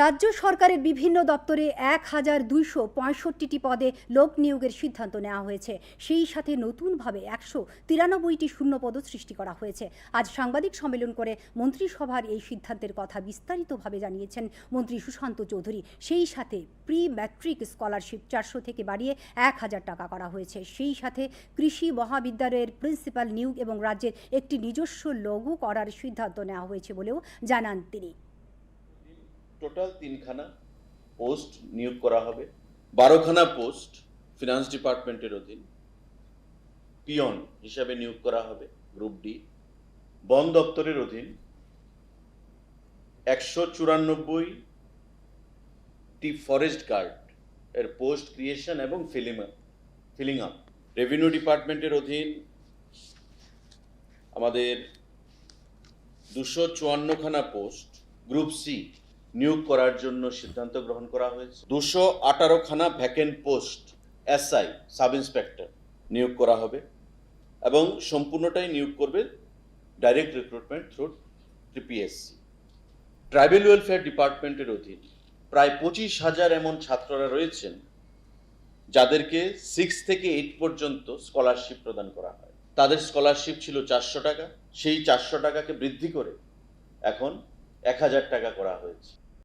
রাজ্য সরকারের বিভিন্ন দপ্তরে এক হাজার দুইশো পঁয়ষট্টিটি পদে লোক নিয়োগের সিদ্ধান্ত নেওয়া হয়েছে। সেই সাথে নতুনভাবে একশো তিরানব্বইটি শূন্যপদ সৃষ্টি করা হয়েছে। আজ সাংবাদিক সম্মেলন করে মন্ত্রিসভার এই সিদ্ধান্তের কথা বিস্তারিতভাবে জানিয়েছেন মন্ত্রী সুশান্ত চৌধুরী। সেই সাথে প্রি ম্যাট্রিক স্কলারশিপ চারশো থেকে বাড়িয়ে এক হাজার টাকা করা হয়েছে। সেই সাথে কৃষি মহাবিদ্যালয়ের প্রিন্সিপাল নিয়োগ এবং রাজ্যের একটি নিজস্ব লঘু করার সিদ্ধান্ত নেওয়া হয়েছে বলেও জানান তিনি। টোটাল তিনখানা পোস্ট নিয়োগ করা হবে। বারোখানা পোস্ট ফিনান্স ডিপার্টমেন্টের অধীন। পিয়ন হিসাবে নিয়োগ করা হবে গ্রুপ ডি। বন দপ্তরের অধীন। একশো চুরানব্বই টি ফরেস্ট গার্ড এর পোস্ট ক্রিয়েশন এবং ফিলিং ফিলিং আপ রেভিনিউ ডিপার্টমেন্টের অধীন। আমাদের দুশো চুয়ান্নখানা পোস্ট গ্রুপ সি নিয়োগ করার জন্য সিদ্ধান্ত গ্রহণ করা হয়েছে। দুশো আঠারো খানা vacant post SI sub inspector নিয়োগ করা হবে এবং সম্পূর্ণটাই নিয়োগ করবে direct recruitment through TPSC tribal welfare ডিপার্টমেন্টের অধীন প্রায় পঁচিশ হাজার এমন ছাত্ররা রয়েছেন যাদেরকে সিক্স থেকে এইট পর্যন্ত স্কলারশিপ প্রদান করা হয়। তাদের স্কলারশিপ ছিল চারশো টাকা, সেই চারশো টাকাকে বৃদ্ধি করে এখন এক হাজার টাকা করা হয়েছে।